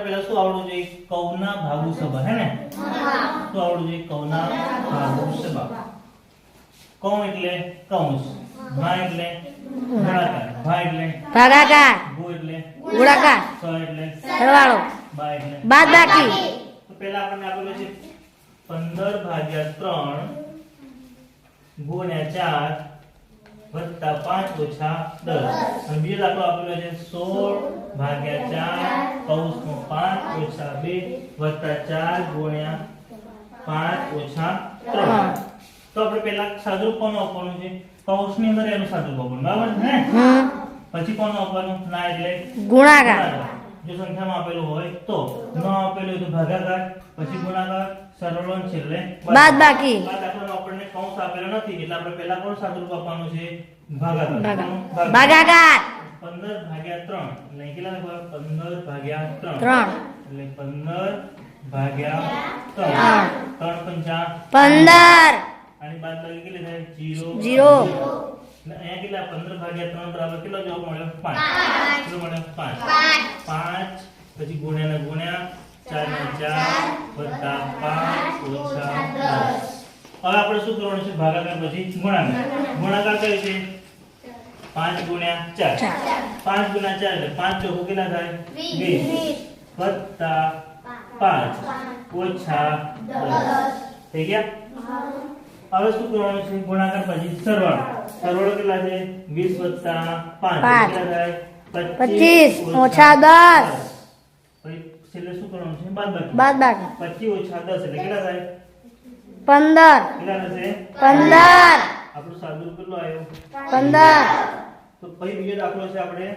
પેલા શું આવડવું જોઈએ? કૌના ભાગુ સભા હે ને? શું આવડવું જોઈએ? કૌના ભાગુ સભા. કૌ એટલે? કૌંસ. ભા એટલે? ગુણાકાર ભા એટલે? ભાગાકાર. ગુ એટલે? ગુણાકાર. સ એટલે? સરવાળો. બા એટલે? બાદ બાકી તો પેલા આપણને આપેલું છે 15 ભાગ્યા 3 ગુણ્યા 4 વત્તા પાંચ ઓછા દસ. અને બીજો દાખલો આપેલો છે સોળ ભાગ્યા 4 કૌંસમાં 5 ઓછા બે વત્તા ચાર ગુણ્યા પાંચ ઓછા ત્રણ. તો આપણે પેલા સાદુરૂપ કોનું આપવાનું છે? કૌંસની અંદર એનું સાદુરૂપ આપવાનું. બરાબર ને? પછી કોનું આપવાનું? ના એટલે ગુણાકાર. જો સંખ્યામાં આપેલું હોય તો ન આપેલું હોય તો ભાગાકાર પછી ગુણાકાર સરળ અને છેલ્લે બાદબાકી. આ દાખલામાં આપણને કૌંસ આપેલો નથી એટલે આપણે પહેલા કોણ સાદુરૂપ આપવાનું છે ભાગાકાર. ભાગાકાર. 15 ભાગ્યા 3 એટલે કેટલા લખવા? 15 ભાગ્યા 3 ત્રણ. એટલે 15 ભાગ્યા 3 ત્રણ. 3 પંચા પંદર. અને બાદબાકી કેટલી થાય? 0 જીરો. અહીંયા કેટલા? 15 ભાગ્યા 3 બરાબર કેટલો જવાબ મળ્યો? 5 કેટલો મળ્યો? 5 પાંચ. પછી ગુણ્યા ને ગુણ્યા ચાર ને ચાર વત્તા પાંચ ઓછા દસ. હવે આપણે શું કરવાનું છે? ભાગાકાર પછી ગુણાકાર. ગુણાકાર. કઈ છે પાંચ ગુણ્યા ચાર. પાંચ ગુણ્યા ચાર એટલે પાંચ ચોખ્ખું કેટલા થાય? વીસ. વત્તા પાંચ. ઓછા દસ. થઈ ગયા? હવે શું કરવાનું છે? ગુણાકાર પછી સરવાળો. સરવાળો કેટલા છે? વીસ વત્તા પાંચ. પાંચ. કેટલા થાય? પચીસ. ઓછા દસ. છેલ્લે શું કરવાનું છે? બાદબાકી બાદબાકી 25 ઓછા 10 એટલે કેટલા થાય? 15 કેટલા થશે? 15 આપણો સાદું કેટલો આવ્યો? 15 તો પછી બીજો દાખલો છે આપણે.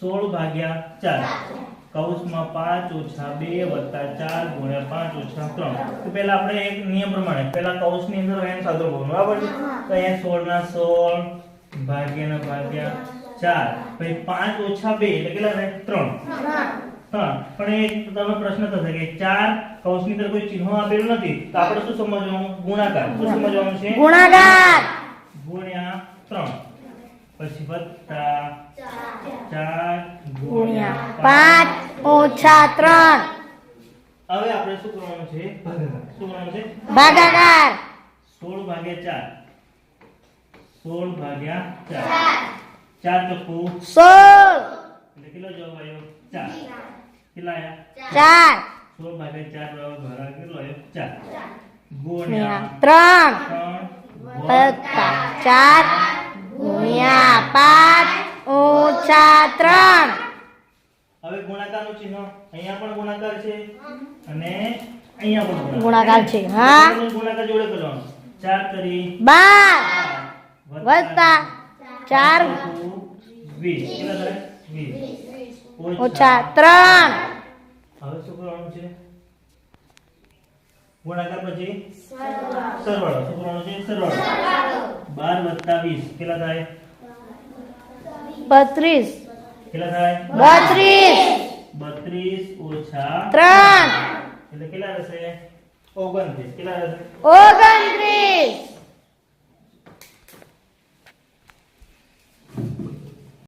16 ભાગ્યા 4 કૌંસમાં 5 ઓછા 2 વત્તા 4 ગુણ્યા 5 ઓછા 3 તો પહેલા આપણે એક નિયમ પ્રમાણે પહેલા કૌંસની અંદર એમ સાદો ભગવાનું બરાબર છે? તો અહીંયા 16 ના 16 ભાગ્યા ના ભાગ્યા 4 પછી 5 ઓછા 2 એટલે કેટલા થાય? 3 હા પણ એ તમે પ્રશ્ન થશે ચાર કોઈ ચિહ્નો આપેલું નથી આપણે શું સમજવાનું? ગુણાકાર. શું સમજવાનું પછી વત્તા ચાર પાંચ. ત્રણ. હવે આપણે શું કરવાનું છે? શું કરવાનું છે? ભાગાકાર. સોળ ભાગ્યા ચાર. સોળ ભાગ્યા ચાર. ચાર. ચોખ્ખું સોળ. એટલે કેટલો જવાબ આવ્યો? ચાર. કેટલા આવ્યા ચાર. સો ભાગ્યા ચાર બરાબર ભાગાકાર કેટલો આવ્યો ચાર. ગુણ્યા ગુણ્યા ત્રણ. વત્તા ચાર. ગુણ્યા પાંચ. ઓછા ત્રણ. હવે ગુણાકારનું ચિહ્ન અહીંયા પણ ગુણાકાર છે અને અહીંયા પણ ગુણાકાર છે, હા. ગુણાકાર જોડે કરવાનો. ચાર કરી બાર. બાર વત્તા ચાર. વીસ. કેટલા થાય? વીસ. ઓછા ત્રણ હવે શું કરવાનું છે? ગુણાકાર પછી? સરવાળો. શું કરવાનું છે? સરવાળો. બાર વત્તા વીસ. કેટલા થાય? બત્રીસ. કેટલા થાય? બત્રીસ. બત્રીસ ઓછા ત્રણ. એટલે કેટલા થશે ઓગણત્રીસ. કેટલા થશે ઓગણત્રીસ.